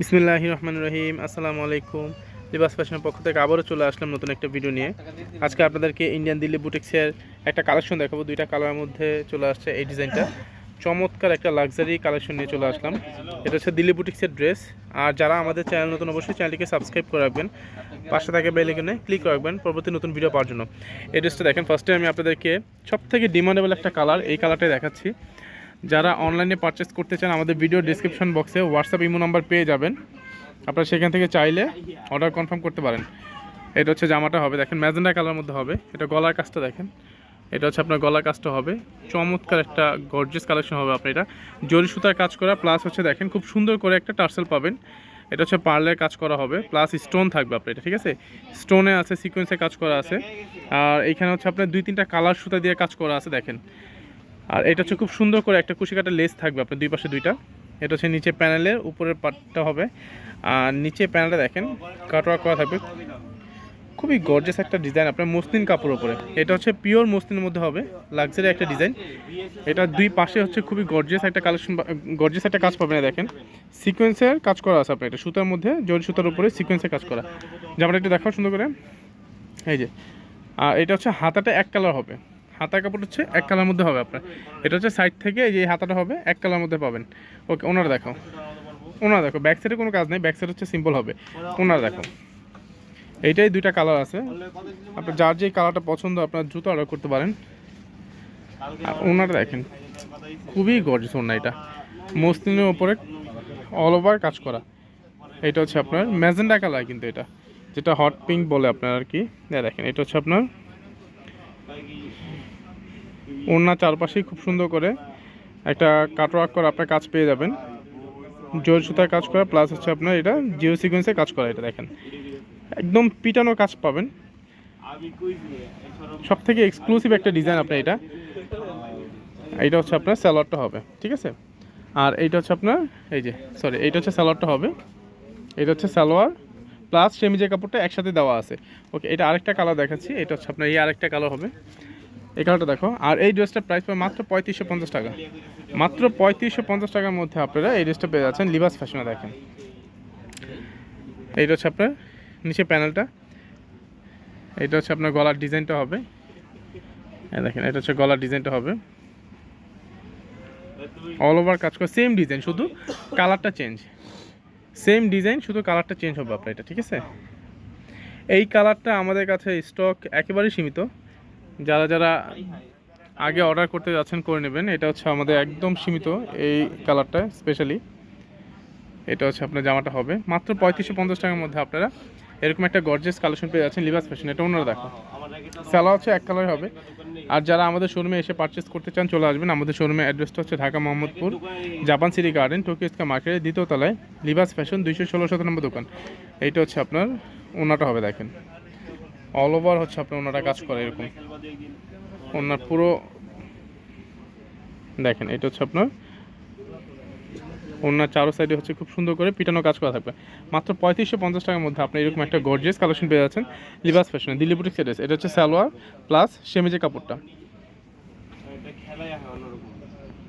বিসমিল্লাহ রহমান রহিম, আসসালামু আলাইকুম। লিবাস ফ্যাশনের পক্ষ থেকে আবারও চলে আসলাম নতুন একটা ভিডিও নিয়ে। আজকে আপনাদেরকে ইন্ডিয়ান দিল্লি বুটিক্সের একটা কালেকশন দেখাবো। দুইটা কালারের মধ্যে চলে আসছে এই ডিজাইনটা চমৎকার একটা লাক্সারি কালেকশন নিয়ে চলে আসলাম। এটা হচ্ছে দিল্লি বুটিক্সের ড্রেস আর যারা আমাদের চ্যানেল নতুন, অবশ্যই চ্যানেলটিকে সাবস্ক্রাইব করে রাখবেন। পাশে থাকে বেল আইকনে ক্লিক রাখবেন পরবর্তী নতুন ভিডিও পাওয়ার জন্য। এই ড্রেসটা দেখেন ফার্স্টে আমি আপনাদেরকে সব থেকে ডিমান্ডেবল একটা কালার এই কালারটাই দেখাচ্ছি। যারা অনলাইনে পারচেস করতে চান, আমাদের video description box WhatsApp imo number পেয়ে যাবেন। আপনারা সেখান থেকে চাইলে অর্ডার কনফার্ম করতে পারেন। এটা হচ্ছে জামাটা হবে, দেখেন ম্যাজেন্ডা কালার মধ্যে হবে। এটা গলার কাজটা দেখেন। এটা হচ্ছে আপনার গলার কাজটা হবে। চমৎকার একটা গর্জেস কালেকশন হবে আপনি এটা। জরি সুতার কাজ করা প্লাস হচ্ছে দেখেন খুব সুন্দর করে একটা টার্সেল পাবেন। এটা হচ্ছে পার্লের কাজ করা হবে প্লাস স্টোন থাকবে আপনার এটা, ঠিক আছে? স্টোনে আছে সিকোয়েন্সে কাজ করা আছে। আর এখানে হচ্ছে আপনার দুই তিনটা কালার সুতা দিয়ে কাজ করা আছে, দেখেন। আর এটা হচ্ছে খুব সুন্দর করে একটা কুশি কাটা লেস থাকবে আপনার দুই পাশে দুইটা। এটা হচ্ছে নিচে প্যানেলের, উপরের পার্টটা হবে। আর নিচে প্যানেলটা দেখেন কাটওয়ার্ক করা থাকবে। খুবই গর্জেস একটা ডিজাইন আপনার মসলিন কাপড়ের উপরে। এটা হচ্ছে পিওর মসলিনের মধ্যে হবে লাক্সারি একটা ডিজাইন এটা দুই পাশে হচ্ছে খুবই গর্জেস একটা কালেকশন গর্জেস একটা কাজ পাবেন, দেখেন। সিকোয়েন্সের কাজ করা আছে আপনার এটা, সুতার মধ্যে, জরি সুতার উপরে সিকোয়েন্সের কাজ করা। জামাটা একটু দেখাও সুন্দর করে। এই যে, আর এটা হচ্ছে হাতাটা এক কালার হবে। হাতা কাপড় হচ্ছে এক কালার মধ্যে হবে আপনার। এটা হচ্ছে সাইড থেকে এই যে হাতাটা হবে, এক কালার মধ্যে পাবেন। ওকে, ওনারা দেখো ওনারা দেখো ব্যাক সাইডে কোনো কাজ নেই ব্যাক সাইড হচ্ছে সিম্পল হবে। ওনারা দেখো। এইটাই দুইটা কালার আছে। আপনার যার যে কালারটা পছন্দ, আপনার জুতো অর্ডার করতে পারেন। আর ওনারা দেখেন, খুবই গর্জিয়াস ওনা এটা। মসলিনের ওপরে অল ওভার কাজ করা। এটা হচ্ছে আপনার ম্যাজেন্ডা কালার কিন্তু এটা। যেটা হট পিঙ্ক বলে আপনার আর কি। দেখেন, এটা হচ্ছে আপনার ওনার চারপাশেই খুব সুন্দর করে একটা কাটওয়ার্ক করে আপনার কাজ পেয়ে যাবেন। জোর সুতার কাজ করা প্লাস হচ্ছে আপনার এটা জিও সিকোয়েন্সে কাজ করা, এটা দেখেন। একদম পিটানো কাজ পাবেন। সব থেকে এক্সক্লুসিভ একটা ডিজাইন আপনার এটা। এইটা হচ্ছে আপনার স্যালোয়ারটা হবে, ঠিক আছে? আর এইটা হচ্ছে আপনার, এই যে সরি এইটা হচ্ছে স্যালোয়ারটা হবে। এটা হচ্ছে সালোয়ার প্লাস সেমিজের কাপড়টা একসাথে দেওয়া আছে। ওকে এটা আরেকটা কালার দেখাচ্ছি, এটা হচ্ছে আপনার, এই আরেকটা কালার হবে। এই কালারটা দেখো। আর এই ড্রেসটার প্রাইস পাবে মাত্র পঁয়ত্রিশশো পঞ্চাশ টাকা। মাত্র পঁয়ত্রিশশো পঞ্চাশ টাকার মধ্যে আপনারা এই ড্রেসটা পেয়ে যাচ্ছেন লিবাস ফ্যাশনে দেখেন। এইটা হচ্ছে আপনার নিচে প্যানেলটা এটা হচ্ছে আপনার গলার ডিজাইনটা হবে। এই দেখেন, এটা হচ্ছে গলার ডিজাইনটা হবে। অল ওভার কাজ করে সেম ডিজাইন শুধু কালারটা চেঞ্জ সেম ডিজাইন শুধু কালারটা চেঞ্জ হবে আপনার এটা, ঠিক আছে? এই কালারটা আমাদের কাছে স্টক একেবারেই সীমিত। যারা যারা আগে অর্ডার করতে যাচ্ছেন করে নেবেন। এটা হচ্ছে আমাদের একদম সীমিত এই কালারটা স্পেশালি এটা হচ্ছে আপনার জামাটা হবে। মাত্র পঁয়ত্রিশশো পঞ্চাশ টাকার মধ্যে আপনারা এরকম একটা গর্জেস কালেকশন পেয়ে যাচ্ছেন লিবাস ফ্যাশন এটা অন্যরা দেখো। স্যালা হচ্ছে এক কালার হবে। আর যারা আমাদের শোরুমে এসে পারচেস করতে চান, চলে আসবেন। আমাদের শোরুমের অ্যাড্রেসটা হচ্ছে Dhaka Mohammadpur, Japan city garden Tokyo square মার্কেটের দ্বিতীয় তলায় লিবাস ফ্যাশন দুইশো ষোলো শত নম্বর দোকান। এইটা হচ্ছে আপনার ওনাটা হবে, দেখেন। অল ওভার হচ্ছে আপনার ওনারা কাজ করে এরকম। ওনার পুরো দেখেন, এটা হচ্ছে আপনার ওনার চারো সাইডে হচ্ছে খুব সুন্দর করে পিটানো কাজ করা থাকবে। মাত্র পঁয়ত্রিশশো পঞ্চাশ টাকার মধ্যে আপনি এরকম একটা গর্জিয়াস কালেকশন পেয়ে যাচ্ছেন। লিবাস ফ্যাশনে দিল্লি বুটিক সেটেস এটা হচ্ছে সালোয়ার প্লাস সেমিজের কাপড়টা।